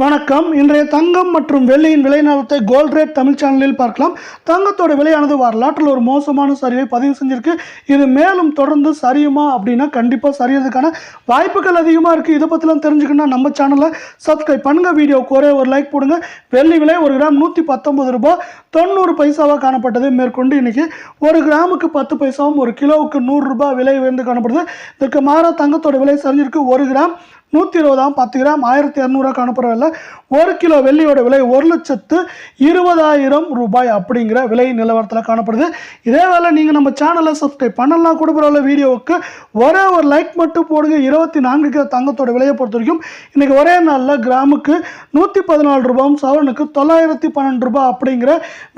வணக்கம். இன்றைய தங்கம் மற்றும் வெள்ளியின் விலை நிலவரத்தை கோல்ட் ரேட் தமிழ் சேனலில் பார்க்கலாம். தங்கத்தோட விலையானது வரலாற்றில் ஒரு மோசமான சரிவை பதிவு செஞ்சிருக்கு. இது மேலும் தொடர்ந்து சரியுமா அப்படின்னா கண்டிப்பாக சரியறதுக்கான வாய்ப்புகள் அதிகமாக இருக்குது இதை பற்றிலாம் தெரிஞ்சுக்கணும்னா நம்ம சேனலை சப்ஸ்கிரைப் பண்ணுங்கள் வீடியோக்கு ஒரே ஒரு லைக் போடுங்க. வெள்ளி விலை ஒரு கிராம் நூற்றி பத்தொம்பது ரூபாய் தொண்ணூறு பைசாவாக காணப்பட்டது மேற்கொண்டு இன்றைக்கி ஒரு கிராமுக்கு பத்து பைசாவும் ஒரு கிலோவுக்கு நூறுரூபா விலை உயர்ந்து காணப்படுது. இதற்கு மாறாக தங்கத்தோட விலை சரிஞ்சிருக்கு ஒரு கிராம் நூற்றி இருபதாம் பத்து கிராம் ஆயிரத்தி இரநூறுவா காணப்படவில்லை ஒரு கிலோ வெள்ளியோட விலை ஒரு லட்சத்து இருபதாயிரம் ரூபாய் அப்படிங்கிற விலை நிலவரத்தில் காணப்படுது. இதே வேலை நீங்கள் நம்ம சேனலை சப்ஸ்கிரைப் பண்ணலாம் கூட பரவாயில்ல வீடியோவுக்கு ஒரே ஒரு லைக் மட்டும் போடுங்க. இருபத்தி நான்கு கிலோ தங்கத்தோட விலையை பொறுத்த வரைக்கும் இன்றைக்கி ஒரே நாளில் கிராமுக்கு நூற்றி பதினாலு ரூபாயும் சவரனுக்கு தொள்ளாயிரத்தி பன்னெண்டு ரூபாய் அப்படிங்கிற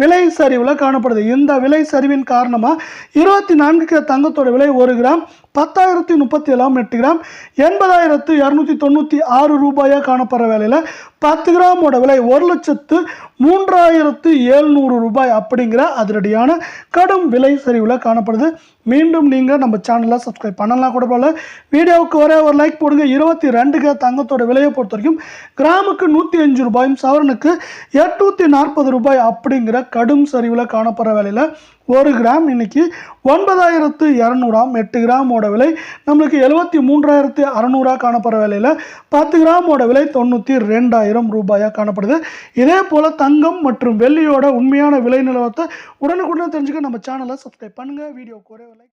விலை சரிவில் காணப்படுது. இந்த விலை சரிவின் காரணமாக இருபத்தி நான்கு கிலோ தங்கத்தோட விலை ஒரு கிராம் பத்தாயிரத்தி முப்பத்தி ஏழாம் எட்டு கிராம் எண்பதாயிரத்து இரநூறு இரநூத்தி தொண்ணூற்றி ஆறு ரூபாயாக காணப்படுற வேலையில் பத்து கிராமோட விலை ஒரு லட்சத்து மூன்றாயிரத்து ஏழ்நூறு ரூபாய் அப்படிங்கிற அதிரடியான கடும் விலை சரிவில் காணப்படுது. மீண்டும் நீங்கள் நம்ம சேனலை சப்ஸ்கிரைப் பண்ணலாம் கூட போல வீடியோவுக்கு ஒரே ஒரு லைக் போடுங்க. இருபத்தி ரெண்டுக்கு தங்கத்தோட விலையை பொறுத்த வரைக்கும் கிராமுக்கு நூற்றி அஞ்சு ரூபாயும் சவரனுக்கு எட்நூற்றி நாற்பது ரூபாய் அப்படிங்கிற கடும் சரிவில் காணப்படுற வேலையில் ஒரு கிராம் இன்றைக்கி ஒன்பதாயிரத்து இரநூறாம் எட்டு கிராமோட விலை நம்மளுக்கு எழுபத்தி மூன்றாயிரத்து அறநூறா காணப்படுற விலையில் பத்து கிராமோட விலை தொண்ணூற்றி ரெண்டாயிரம் ரூபாயாக காணப்படுது. இதே போல் தங்கம் மற்றும் வெள்ளியோட உண்மையான விலை நிலவரத்தை உடனுக்குடன் தெரிஞ்சுக்க நம்ம சேனலை சப்ஸ்கிரைப் பண்ணுங்கள் வீடியோ குறைவில்